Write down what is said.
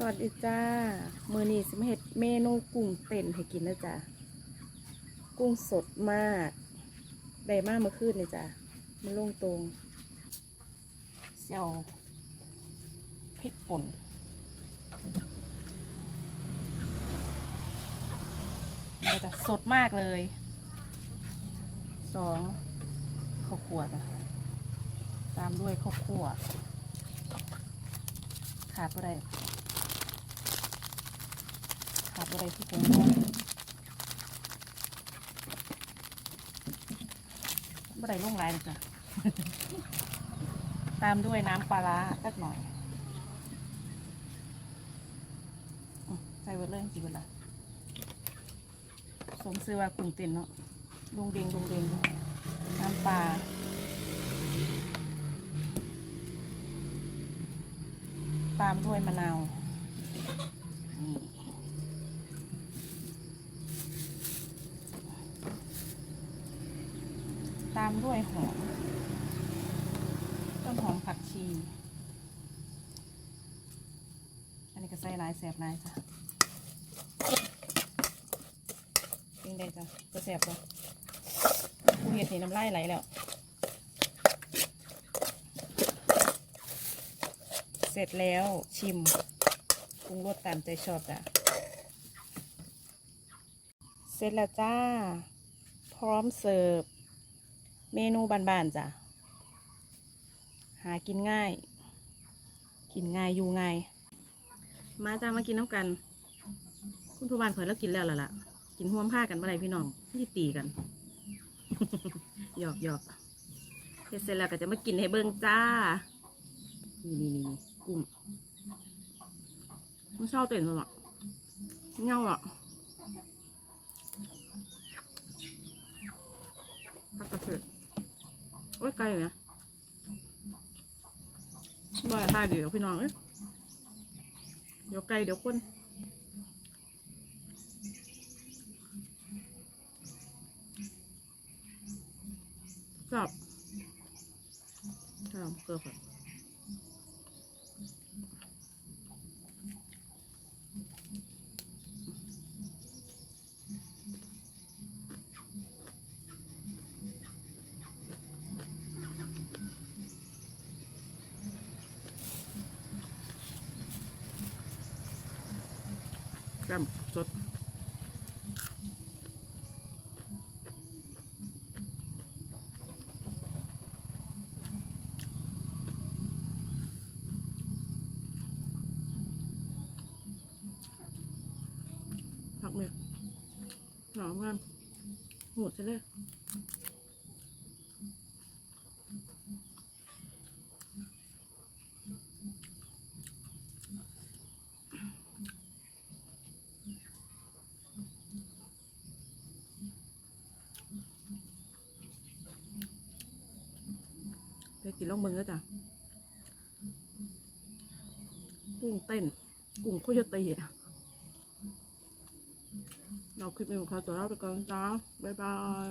สวัสดีจ้า มือนี้สมเห็ดเมนูกุ้งเต้นให้กินนะจ้ะกุ้งสดมากได้มากเมื่อคืนนี่จ้ะมันลงตรงเจียวพริกป่นจ้ะสดมากเลยสองข้าวคั่วจ้ะตามด้วยข้าวคั่วขาดก็ได้ ขาดอะไรที่ผมบ่ได้ลงหลายเลยจ้ะ ตามด้วยน้ำปลาร้าสักหน่อยอืมใส่เวทเลยสิเวลาสมซื้อว่ากุ้งเต้นเนาะลุงเดงลุงเดงน้ำปลาตามด้วยมะนาวนี่ ตามด้วยหอมต้นหอมผักชี อันนี้ก็ใส่ลายแสบลายจ้ะยิงได้จ้ะจะแสบจ้ะกูเห็ดเห็นน้ำลายไหลแล้ว เสร็จแล้วชิมปรุงรสตามใจชอบจ้ะ เสร็จแล้วจ้า พร้อมเสิร์ฟ เมนูบานๆจ้ะ หากินง่าย กินง่ายอยู่ง่าย มาจ้ามากินน้ำกัน คุณผู้บานเผยแล้วกินแล้วล่ะล่ะ กินห่วมผ้ากันเมื่อไรพี่น้องที่ตีกัน หยอกหยอกเฮ็ดเสร็จแล้วก็จะมากินให้เบิ่งจ้า นี่นี่นี่กุ้งมันเศร้าเต้นหรอเงาอะพักกระเถิด โอ้ยไกลอยู่นะบ่อยท่าเดี๋ยวพี่น้องเอ้ยเดี๋ยวไกลเดี๋ยวคนจับจับเกลือก่อน แก้มสดผักเม็ดหอมกันหมดใช่เลย ไปกินล่องเบิงแล้วจ้ะกุ้งเต้น กุ้งโคชตีอะเราคลิปนี้ของเขาตัวเราไปก่อนจ้าบ๊ายบาย